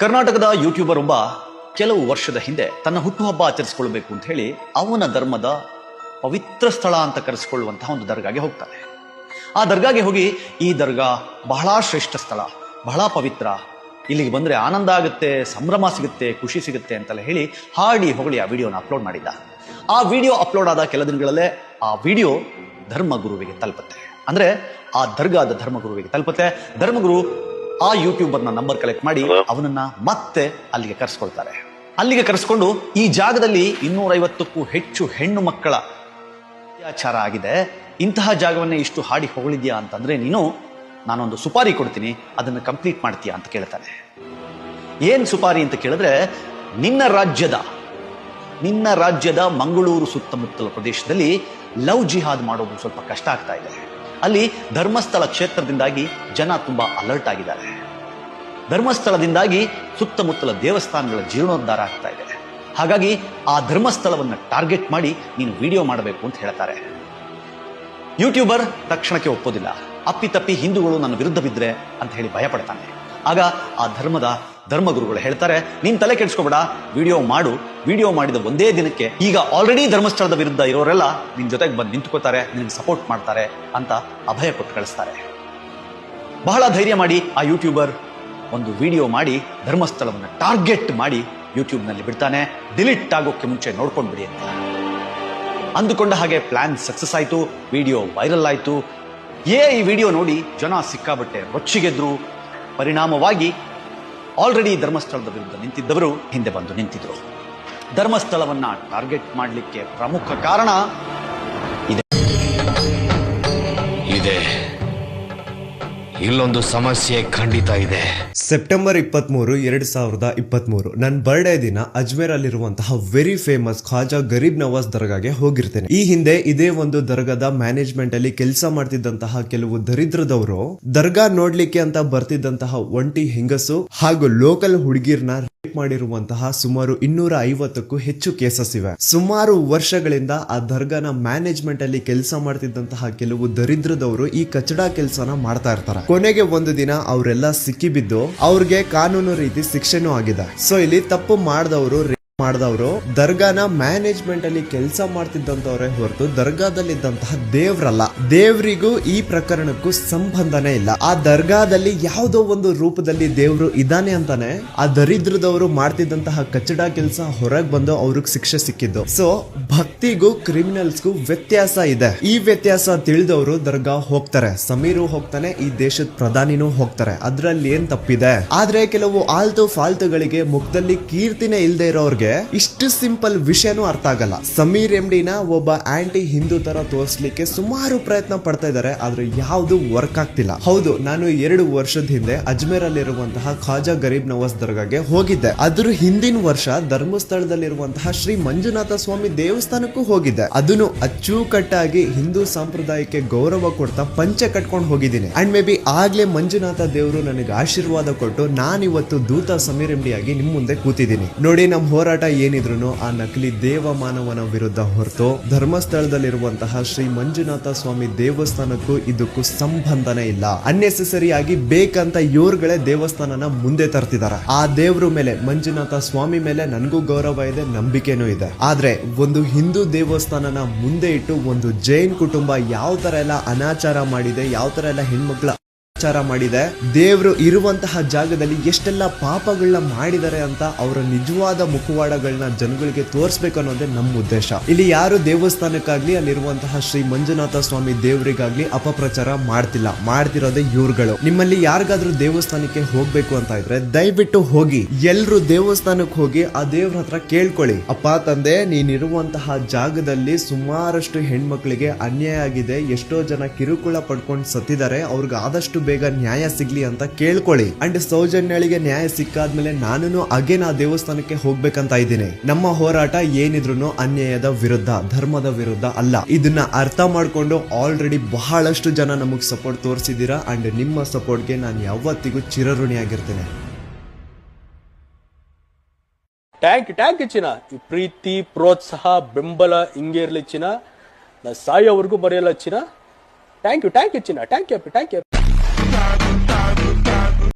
ಕರ್ನಾಟಕದ ಯೂಟ್ಯೂಬರ್ ಒಬ್ಬ ಕೆಲವು ವರ್ಷದ ಹಿಂದೆ ತನ್ನ ಹುಟ್ಟುಹಬ್ಬ ಆಚರಿಸಿಕೊಳ್ಬೇಕು ಅಂತ ಹೇಳಿ ಅವನ ಧರ್ಮದ ಪವಿತ್ರ ಸ್ಥಳ ಅಂತ ಕರೆಸಿಕೊಳ್ಳುವಂತಹ ಒಂದು ದರ್ಗಾಗೆ ಹೋಗ್ತಾನೆ. ಆ ದರ್ಗಾಗೆ ಹೋಗಿ ಈ ದರ್ಗಾ ಬಹಳ ಶ್ರೇಷ್ಠ ಸ್ಥಳ, ಬಹಳ ಪವಿತ್ರ. ಇಲ್ಲಿಗೆ ಬಂದರೆ ಆನಂದ ಆಗುತ್ತೆ, ಸಂಭ್ರಮ ಸಿಗುತ್ತೆ, ಖುಷಿ ಸಿಗುತ್ತೆ ಅಂತೆಲ್ಲ ಹೇಳಿ ಹಾಡಿ ಹೊಗಳಿ ಆ ವಿಡಿಯೋನ ಅಪ್ಲೋಡ್ ಮಾಡಿದ್ದ. ಆ ವಿಡಿಯೋ ಅಪ್ಲೋಡ್ ಆದ ಕೆಲ ದಿನಗಳಲ್ಲೇ ಆ ವಿಡಿಯೋ ಧರ್ಮಗುರುವಿಗೆ ತಲುಪುತ್ತೆ. ಅಂದರೆ ಆ ದರ್ಗಾದ ಧರ್ಮಗುರುವಿಗೆ ತಲುಪುತ್ತೆ. ಧರ್ಮಗುರು ಆ ಯೂಟ್ಯೂಬರ್ನ ನಂಬರ್ ಕಲೆಕ್ಟ್ ಮಾಡಿ ಅವನನ್ನ ಮತ್ತೆ ಅಲ್ಲಿಗೆ ಕರೆಸ್ಕೊಳ್ತಾರೆ. ಅಲ್ಲಿಗೆ ಕರೆಸ್ಕೊಂಡು ಈ ಜಾಗದಲ್ಲಿ ಇನ್ನೂರೈವತ್ತಕ್ಕೂ ಹೆಚ್ಚು ಹೆಣ್ಣು ಮಕ್ಕಳ ಅತ್ಯಾಚಾರ ಆಗಿದೆ. ಇಂತಹ ಜಾಗವನ್ನೇ ಇಷ್ಟು ಹಾಡಿ ಹೊಗಳಿದ್ಯಾ ಅಂತಂದ್ರೆ ನೀನು ನಾನೊಂದು ಸುಪಾರಿ ಕೊಡ್ತೀನಿ ಅದನ್ನು ಕಂಪ್ಲೀಟ್ ಮಾಡ್ತೀಯಾ ಅಂತ ಕೇಳ್ತಾನೆ. ಏನ್ ಸುಪಾರಿ ಅಂತ ಕೇಳಿದ್ರೆ ನಿನ್ನ ರಾಜ್ಯದ ನಿನ್ನ ರಾಜ್ಯದ ಮಂಗಳೂರು ಸುತ್ತಮುತ್ತಲ ಪ್ರದೇಶದಲ್ಲಿ ಲವ್ ಜಿಹಾದ್ ಮಾಡೋದು ಸ್ವಲ್ಪ ಕಷ್ಟ ಆಗ್ತಾ ಇದೆ. ಅಲ್ಲಿ ಧರ್ಮಸ್ಥಳ ಕ್ಷೇತ್ರದಿಂದಾಗಿ ಜನ ತುಂಬಾ ಅಲರ್ಟ್ ಆಗಿದ್ದಾರೆ. ಧರ್ಮಸ್ಥಳದಿಂದಾಗಿ ಸುತ್ತಮುತ್ತಲ ದೇವಸ್ಥಾನಗಳ ಜೀರ್ಣೋದ್ಧಾರ ಆಗ್ತಾ ಇದೆ. ಹಾಗಾಗಿ ಆ ಧರ್ಮಸ್ಥಳವನ್ನು ಟಾರ್ಗೆಟ್ ಮಾಡಿ ನೀನು ವಿಡಿಯೋ ಮಾಡಬೇಕು ಅಂತ ಹೇಳ್ತಾರೆ. ಯೂಟ್ಯೂಬರ್ ತಕ್ಷಣಕ್ಕೆ ಒಪ್ಪೋದಿಲ್ಲ. ಅಪ್ಪಿತಪ್ಪಿ ಹಿಂದೂಗಳು ನನ್ನ ವಿರುದ್ಧ ಬಿದ್ದರೆ ಅಂತ ಹೇಳಿ ಭಯಪಡ್ತಾನೆ. ಆಗ ಆ ಧರ್ಮದ ಧರ್ಮಗುರುಗಳು ಹೇಳ್ತಾರೆ, ನೀನ್ ತಲೆ ಕೆಡಿಸ್ಕೋಬೇಡ, ವಿಡಿಯೋ ಮಾಡು. ವಿಡಿಯೋ ಮಾಡಿದ ಒಂದೇ ದಿನಕ್ಕೆ ಈಗ ಆಲ್ರೆಡಿ ಧರ್ಮಸ್ಥಳದ ವಿರುದ್ಧ ಇರೋರೆಲ್ಲ ನಿನ್ ಜೊತೆಗೆ ಬಂದು ನಿಂತ್ಕೋತಾರೆ ನಿನ್ ಸಪೋರ್ಟ್ ಮಾಡ್ತಾರೆ ಅಂತ ಅಭಯ ಕೊಟ್ಟು ಕಳಿಸ್ತಾರೆ. ಬಹಳ ಧೈರ್ಯ ಮಾಡಿ ಆ ಯೂಟ್ಯೂಬರ್ ಒಂದು ವಿಡಿಯೋ ಮಾಡಿ, ಧರ್ಮಸ್ಥಳವನ್ನು ಟಾರ್ಗೆಟ್ ಮಾಡಿ ಯೂಟ್ಯೂಬ್ನಲ್ಲಿ ಬಿಡ್ತಾನೆ. ಡಿಲೀಟ್ ಆಗೋಕ್ಕೆ ಮುಂಚೆ ನೋಡ್ಕೊಂಡು ಬಿಡಿ ಅಂತ. ಅಂದುಕೊಂಡ ಹಾಗೆ ಪ್ಲಾನ್ ಸಕ್ಸಸ್ ಆಯಿತು, ವಿಡಿಯೋ ವೈರಲ್ ಆಯಿತು. ಏ, ಈ ವಿಡಿಯೋ ನೋಡಿ ಜನ ಸಿಕ್ಕಾಬಟ್ಟೆ ರೊಚ್ಚಿಗೆದ್ರು. ಪರಿಣಾಮವಾಗಿ ಆಲ್ರೆಡಿ ಧರ್ಮಸ್ಥಳದ ವಿರುದ್ಧ ನಿಂತಿದ್ದವರು ಹಿಂದೆ ಬಂದು ನಿಂತಿದ್ರು. ಧರ್ಮಸ್ಥಳವನ್ನ ಟಾರ್ಗೆಟ್ ಮಾಡಲಿಕ್ಕೆ ಪ್ರಮುಖ ಕಾರಣ ಇಲ್ಲೊಂದು ಸಮಸ್ಯೆ ಖಂಡಿತ ಇದೆ. ಸೆಪ್ಟೆಂಬರ್ ಇಪ್ಪತ್ಮೂರು, ಎರಡ್ ಸಾವಿರದ ಇಪ್ಪತ್ಮೂರು. ನನ್ನ ಬರ್ಡೇ ದಿನ ಅಜ್ಮೇರ್ ಅಲ್ಲಿರುವಂತಹ ವೆರಿ ಫೇಮಸ್ ಖಾಜಾ ಗರೀಬ್ ನವಾಜ್ ದರ್ಗಾಗೆ ಹೋಗಿರ್ತೇನೆ. ಈ ಹಿಂದೆ ಇದೇ ಒಂದು ದರ್ಗಾದ ಮ್ಯಾನೇಜ್ಮೆಂಟ್ ಅಲ್ಲಿ ಕೆಲಸ ಮಾಡ್ತಿದ್ದಂತಹ ಕೆಲವು ದರಿದ್ರದವರು ದರ್ಗಾ ನೋಡ್ಲಿಕ್ಕೆ ಅಂತ ಬರ್ತಿದ್ದಂತಹ ಒಂಟಿ ಹೆಂಗಸು ಹಾಗೂ ಲೋಕಲ್ ಹುಡುಗಿರ್ನ ಮಾಡಿರುವಂತಹ ಸುಮಾರು ಇನ್ನೂರ ಐವತ್ತಕ್ಕೂ ಹೆಚ್ಚು ಕೇಸಸ್ ಇವೆ. ಸುಮಾರು ವರ್ಷಗಳಿಂದ ಆ ದರ್ಗಾನ ಮ್ಯಾನೇಜ್ಮೆಂಟ್ ಅಲ್ಲಿ ಕೆಲಸ ಮಾಡ್ತಿದ್ದಂತಹ ಕೆಲವು ದರಿದ್ರದವರು ಈ ಕಚಡಾ ಕೆಲಸನ ಮಾಡ್ತಾ ಇರ್ತಾರೆ. ಕೊನೆಗೆ ಒಂದು ದಿನ ಅವರೆಲ್ಲ ಸಿಕ್ಕಿಬಿದ್ದು ಅವ್ರಿಗೆ ಕಾನೂನು ರೀತಿ ಶಿಕ್ಷೆನೂ ಆಗಿದೆ. ಸೊ ಇಲ್ಲಿ ತಪ್ಪು ಮಾಡಿದವರು ಮಾಡಿದವರು, ದರ್ಗಾನ ಮ್ಯಾನೇಜ್ಮೆಂಟ್ ಅಲ್ಲಿ ಕೆಲಸ ಮಾಡ್ತಿದ್ದಂತವ್ರೆ ಹೊರತು ದರ್ಗಾದಲ್ಲಿ ಇದ್ದಂತಹ ದೇವ್ರಲ್ಲ. ದೇವ್ರಿಗೂ ಈ ಪ್ರಕರಣಕ್ಕೂ ಸಂಬಂಧನೇ ಇಲ್ಲ. ಆ ದರ್ಗಾದಲ್ಲಿ ಯಾವುದೋ ಒಂದು ರೂಪದಲ್ಲಿ ದೇವ್ರು ಇದಾನೆ ಅಂತಾನೆ, ಆ ದರಿದ್ರದವರು ಮಾಡ್ತಿದ್ದಂತಹ ಕಚ್ಚಡ ಕೆಲಸ ಹೊರಗ್ ಬಂದು ಅವ್ರಿಗೆ ಶಿಕ್ಷೆ ಸಿಕ್ಕಿದ್ದು. ಸೊ ಭಕ್ತಿಗೂ ಕ್ರಿಮಿನಲ್ಸ್ಗೂ ವ್ಯತ್ಯಾಸ ಇದೆ. ಈ ವ್ಯತ್ಯಾಸ ತಿಳಿದವರು ದರ್ಗಾ ಹೋಗ್ತಾರೆ. ಸಮೀರು ಹೋಗ್ತಾನೆ, ಈ ದೇಶದ ಪ್ರಧಾನಿನೂ ಹೋಗ್ತಾರೆ. ಅದ್ರಲ್ಲಿ ಏನ್ ತಪ್ಪಿದೆ? ಆದ್ರೆ ಕೆಲವು ಆಲ್ತು ಫಾಲ್ತುಗಳಿಗೆ ಮುಖದಲ್ಲಿ ಕೀರ್ತಿನೇ ಇಲ್ದೇ ಇರೋರ್ಗೆ ಇಷ್ಟು ಸಿಂಪಲ್ ವಿಷಯನೂ ಅರ್ಥ ಆಗಲ್ಲ. ಸಮೀರ್ ಎಂಡಿನ ಒಬ್ಬ ಆಂಟಿ ಹಿಂದೂ ತರ ತೋರಿಸ್ಲಿಕ್ಕೆ ಸುಮಾರು ಪ್ರಯತ್ನ ಪಡ್ತಾ ಇದ್ದಾರೆ, ಆದ್ರೆ ಯಾವ್ದು ವರ್ಕ್ ಆಗ್ತಿಲ್ಲ. ಹೌದು, ನಾನು ಎರಡು ವರ್ಷದ ಹಿಂದೆ ಅಜ್ಮೇರ್ ಅಲ್ಲಿರುವಂತಹ ಖಾಜಾ ಗರೀಬ್ ನವಾಜ್ ದರ್ಗಾಗೆ ಹೋಗಿದ್ದೆ. ಅದ್ರ ಹಿಂದಿನ ವರ್ಷ ಧರ್ಮಸ್ಥಳದಲ್ಲಿರುವಂತಹ ಶ್ರೀ ಮಂಜುನಾಥ ಸ್ವಾಮಿ ದೇವಸ್ಥಾನಕ್ಕೂ ಹೋಗಿದ್ದೆ. ಅದನ್ನು ಅಚ್ಚುಕಟ್ಟಾಗಿ ಹಿಂದೂ ಸಂಪ್ರದಾಯಕ್ಕೆ ಗೌರವ ಕೊಡ್ತಾ ಪಂಚೆ ಕಟ್ಕೊಂಡು ಹೋಗಿದ್ದೀನಿ. ಅಂಡ್ ಮೇ ಬಿ ಆಗ್ಲೇ ಮಂಜುನಾಥ ದೇವರು ನನಗೆ ಆಶೀರ್ವಾದ ಕೊಟ್ಟು ನಾನಿವತ್ತು ದೂತ ಸಮೀರ್ ಎಂಡಿ ಆಗಿ ನಿಮ್ ಮುಂದೆ ಕೂತಿದ್ದೀನಿ. ನೋಡಿ ನಮ್ಮ ಹೋರಾಟ ಏನಿದ್ರು ಆ ನಕಲಿ ದೇವ ಮಾನವನ ವಿರುದ್ಧ ಹೊರತು ಧರ್ಮಸ್ಥಳದಲ್ಲಿರುವಂತಹ ಶ್ರೀ ಮಂಜುನಾಥ ಸ್ವಾಮಿ ದೇವಸ್ಥಾನಕ್ಕೂ ಇದಕ್ಕೂ ಸಂಬಂಧನೇ ಇಲ್ಲ. ಅನ್ನೆಸೆಸರಿ ಆಗಿ ಬೇಕಂತ ಇವ್ರುಗಳೇ ದೇವಸ್ಥಾನನ ಮುಂದೆ ತರ್ತಿದಾರೆ ಆ ದೇವ್ರ ಮೇಲೆ, ಮಂಜುನಾಥ ಸ್ವಾಮಿ ಮೇಲೆ ನನಗೂ ಗೌರವ ಇದೆ, ನಂಬಿಕೆನೂ ಇದೆ. ಆದ್ರೆ ಒಂದು ಹಿಂದೂ ದೇವಸ್ಥಾನನ ಮುಂದೆ ಇಟ್ಟು ಒಂದು ಜೈನ್ ಕುಟುಂಬ ಯಾವ ತರ ಎಲ್ಲ ಅನಾಚಾರ ಮಾಡಿದೆ, ಯಾವ ತರ ಎಲ್ಲ ಹೆಣ್ಮಕ್ಳ ಅನಾಚಾರ ಮಾಡಿದೆ. ದೇವರು ಇರುವಂತಹ ಜಾಗದಲ್ಲಿ ಎಷ್ಟೆಲ್ಲ ಪಾಪಗಳನ್ನ ಮಾಡಿದ್ದಾರೆ ಅಂತ ಅವರ ನಿಜವಾದ ಮುಖವಾಡಗಳನ್ನ ಜನಗಳಿಗೆ ತೋರಿಸಬೇಕು ಅನ್ನೋದೇ ನಮ್ಮ ಉದ್ದೇಶ. ಇಲ್ಲಿ ಯಾರು ದೇವಸ್ಥಾನಕ್ಕಾಗ್ಲಿ, ಅಲ್ಲಿರುವಂತಹ ಶ್ರೀ ಮಂಜುನಾಥ ಸ್ವಾಮಿ ದೇವರಿಗಾಗ್ಲಿ ಅಪಪ್ರಚಾರ ಮಾಡ್ತಿಲ್ಲ. ಮಾಡ್ತಿರೋದೇ ಇವ್ರುಗಳು. ನಿಮ್ಮಲ್ಲಿ ಯಾರಿಗಾದ್ರೂ ದೇವಸ್ಥಾನಕ್ಕೆ ಹೋಗ್ಬೇಕು ಅಂತ ಇದ್ರೆ ದಯವಿಟ್ಟು ಹೋಗಿ. ಎಲ್ರು ದೇವಸ್ಥಾನಕ್ಕೆ ಹೋಗಿ ಆ ದೇವ್ರ ಹತ್ರ ಕೇಳ್ಕೊಳ್ಳಿ. ಅಪ್ಪ, ತಂದೆ, ನೀನಿರುವಂತಹ ಜಾಗದಲ್ಲಿ ಸುಮಾರಷ್ಟು ಹೆಣ್ಮಕ್ಳಿಗೆ ಅನ್ಯಾಯ ಆಗಿದೆ. ಎಷ್ಟೋ ಜನ ಕಿರುಕುಳ ಪಡ್ಕೊಂಡು ಸತ್ತಿದ್ದಾರೆ. ಅವ್ರಿಗೆ ಆದಷ್ಟು ಬೇಗ ನ್ಯಾಯ ಸಿಗ್ಲಿ ಅಂತ ಕೇಳ್ಕೊಳ್ಳಿ. ಅಂಡ್ ಸೌಜನ್ಯಳಿಗೆ ನ್ಯಾಯ ಸಿಕ್ಕಾದ್ಮೇಲೆ ನಾನು ಅಗೇನ್ ಆ ದೇವಸ್ಥಾನಕ್ಕೆ ಹೋಗ್ಬೇಕಂತ ಇದ್ದೀನಿ. ನಮ್ಮ ಹೋರಾಟ ಏನಿದ್ರು ಅನ್ಯಾಯದ ವಿರುದ್ಧ, ಧರ್ಮದ ವಿರುದ್ಧ ಅಲ್ಲ. ಇದನ್ನ ಅರ್ಥ ಮಾಡ್ಕೊಂಡು ಆಲ್ರೆಡಿ ಬಹಳಷ್ಟು ಜನ ನಮಗ್ ಸಪೋರ್ಟ್ ತೋರಿಸಿದ್ದೀರಾ ಅಂಡ್ ನಿಮ್ಮ ಸಪೋರ್ಟ್ಗೆ ನಾನು ಯಾವತ್ತಿಗೂ ಚಿರಋಣಿಯಾಗಿರ್ತೇನೆ. ಟ್ಯಾಂಕ್ ಟ್ಯಾಂಕ್ ಚಿನ್ನ. ಪ್ರೀತಿ, ಪ್ರೋತ್ಸಾಹ, ಬೆಂಬಲ ಹಿಂಗೆ ಇರಲಿ ಚಿನ್ನ. ನಾ ಸಾಯೋವರೆಗೂ ಬರೆಯಲ್ಲ ಚಿನ್ನ. ಥ್ಯಾಂಕ್ ಯು ಥ್ಯಾಂಕ್ ಯು ಚಿನ್ನ. Thank you thank you